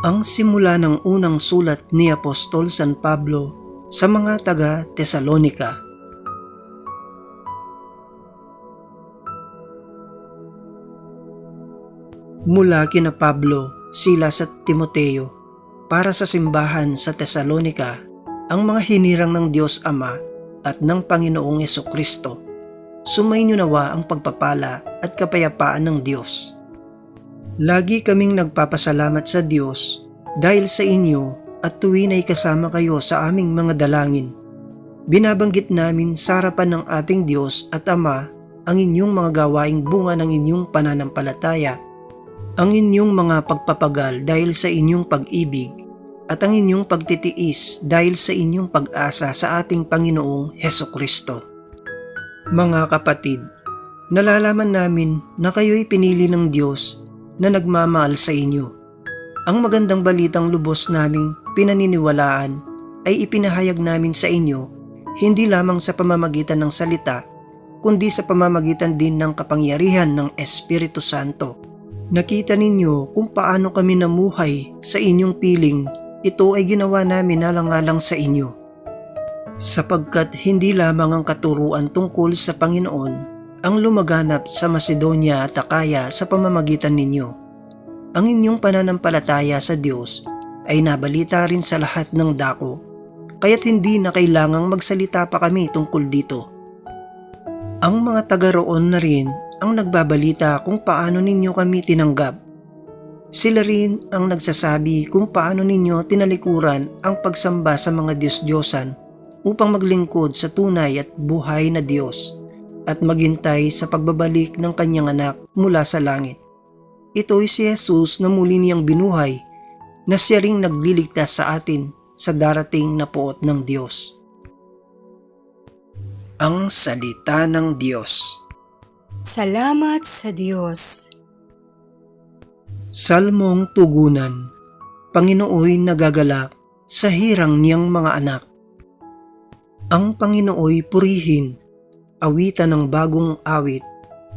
Ang simula ng unang sulat ni Apostol San Pablo sa mga taga Tesalonika. Mula kina Pablo, Silas at Timoteo para sa simbahan sa Tesalonika ang mga hinirang ng Diyos Ama at ng Panginoong Yeso Kristo. Sumainyo nawa ang pagpapala at kapayapaan ng Diyos. Lagi kaming nagpapasalamat sa Diyos dahil sa inyo at tuwin ay kasama kayo sa aming mga dalangin. Binabanggit namin sa harapan ng ating Diyos at Ama ang inyong mga gawaing bunga ng inyong pananampalataya, ang inyong mga pagpapagal dahil sa inyong pag-ibig, at ang inyong pagtitiis dahil sa inyong pag-asa sa ating Panginoong Heso Kristo. Mga kapatid, nalalaman namin na kayo'y pinili ng Diyos na nagmamahal sa inyo. Ang magandang balitang lubos naming pinaniniwalaan ay ipinahayag namin sa inyo hindi lamang sa pamamagitan ng salita, kundi sa pamamagitan din ng kapangyarihan ng Espiritu Santo. Nakita ninyo kung paano kami namuhay sa inyong piling, ito ay ginawa namin alang-alang sa inyo. Sapagkat hindi lamang ang katuruan tungkol sa Panginoon ang lumaganap sa Macedonia at Akaya sa pamamagitan ninyo. Ang inyong pananampalataya sa Diyos ay nabalita rin sa lahat ng dako, kaya't hindi na kailangang magsalita pa kami tungkol dito. Ang mga taga roon na rin ang nagbabalita kung paano ninyo kami tinanggap. Sila rin ang nagsasabi kung paano ninyo tinalikuran ang pagsamba sa mga Diyos-Diyosan upang maglingkod sa tunay at buhay na Diyos at maghintay sa pagbabalik ng kanyang anak mula sa langit. Ito'y si Jesus na muli niyang binuhay na siya ring nagliligtas sa atin sa darating na puot ng Diyos. Ang Salita ng Diyos Salamat sa Diyos. Salmong Tugunan Panginooy nagagalak sa hirang niyang mga anak. Ang Panginooy purihin, awitan ng bagong awit,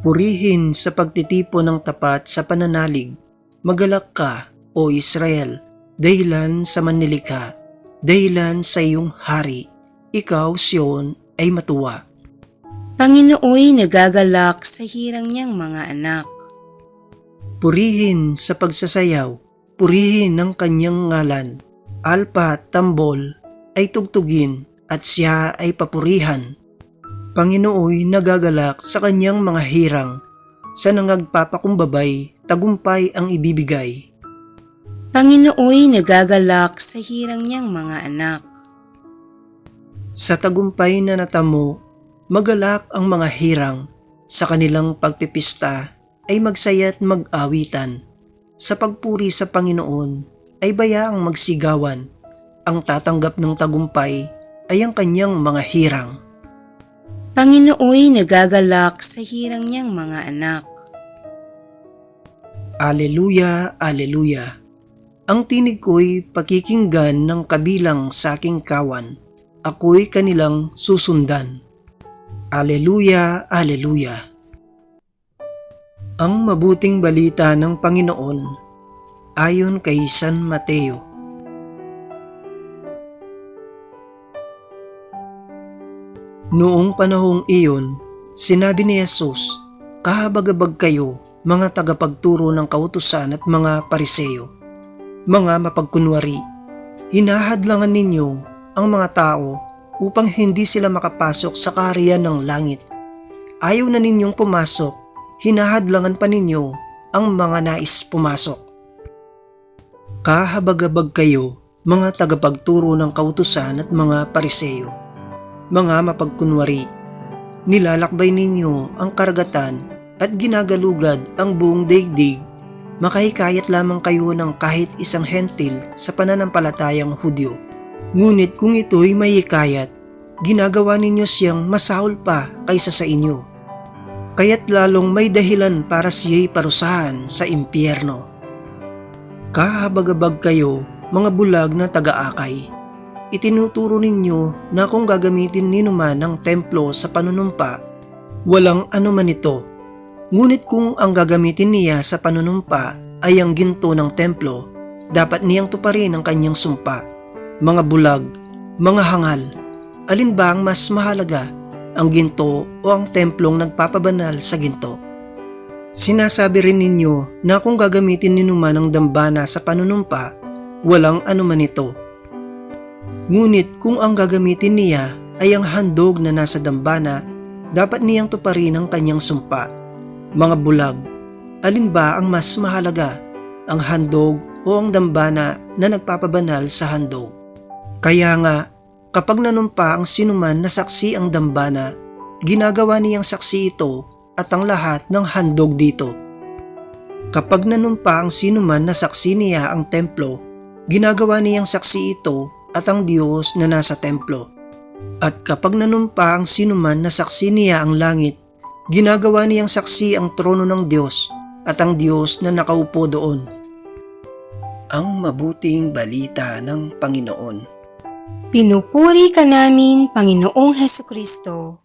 purihin sa pagtitipo ng tapat sa pananalig. Magalak ka, O Israel, dahilan sa manlilikha, dahilan sa iyong hari. Ikaw, Sion, ay matuwa. Panginooy nagagalak sa hirang niyang mga anak. Purihin sa pagsasayaw, purihin ng kanyang ngalan. Alpa at tambol ay tugtugin at siya ay papurihan. Panginooy nagagalak sa kanyang mga hirang, sa nangagpapakumbabay, tagumpay ang ibibigay. Panginooy nagagalak sa hirang niyang mga anak. Sa tagumpay na natamo, magalak ang mga hirang, sa kanilang pagpipista ay magsaya at mag-awitan. Sa pagpuri sa Panginoon ay bayaang magsigawan. Ang tatanggap ng tagumpay ay ang kanyang mga hirang. Panginooy nagagalak sa hirang niyang mga anak. Aleluya, Aleluya. Ang tinig ko'y pakikinggan ng kabilang sa aking kawan. Ako'y kanilang susundan. Aleluya, Aleluya. Ang mabuting balita ng Panginoon ayon kay San Mateo. Noong panahong iyon, sinabi ni Jesus, Kahabagabag kayo, mga tagapagturo ng kautusan at mga pariseyo, mga mapagkunwari, hinahadlangan ninyo ang mga tao upang hindi sila makapasok sa kaharian ng langit. Ayaw na ninyong pumasok, hinahadlangan pa ninyo ang mga nais pumasok. Kahabagabag kayo, mga tagapagturo ng kautusan at mga pariseyo, mga mapagkunwari, nilalakbay ninyo ang karagatan at ginagalugad ang buong daigdig, makahikayat lamang kayo ng kahit isang hentil sa pananampalatayang Hudyo. Ngunit kung ito'y may hikayat, ginagawa ninyo siyang masahol pa kaysa sa inyo. Kaya't lalong may dahilan para siya'y parusahan sa impyerno. Kahabagabag kayo, mga bulag na taga-akay. Itinuturo ninyo na kung gagamitin ninuman ng templo sa panunumpa, walang anuman ito. Ngunit kung ang gagamitin niya sa panunumpa ay ang ginto ng templo, dapat niyang tuparin ang kanyang sumpa. Mga bulag, mga hangal, alin ba ang mas mahalaga, ang ginto o ang templong nagpapabanal sa ginto? Sinasabi rin ninyo na kung gagamitin ninuman ang dambana sa panunumpa, walang anuman ito. Ngunit kung ang gagamitin niya ay ang handog na nasa dambana, dapat niyang tuparin ang kanyang sumpa. Mga bulag, alin ba ang mas mahalaga, ang handog o ang dambana na nagpapabanal sa handog? Kaya nga, kapag nanumpa ang sinuman na saksi ang dambana, ginagawa niyang saksi ito at ang lahat ng handog dito. Kapag nanumpa ang sinuman na saksi niya ang templo, ginagawa niyang saksi ito at ang Diyos na nasa templo. At kapag nanumpa ang sinuman na saksi niya ang langit, ginagawa niyang saksi ang trono ng Diyos at ang Diyos na nakaupo doon. Ang mabuting balita ng Panginoon. Pinupuri ka namin, Panginoong Heso Kristo.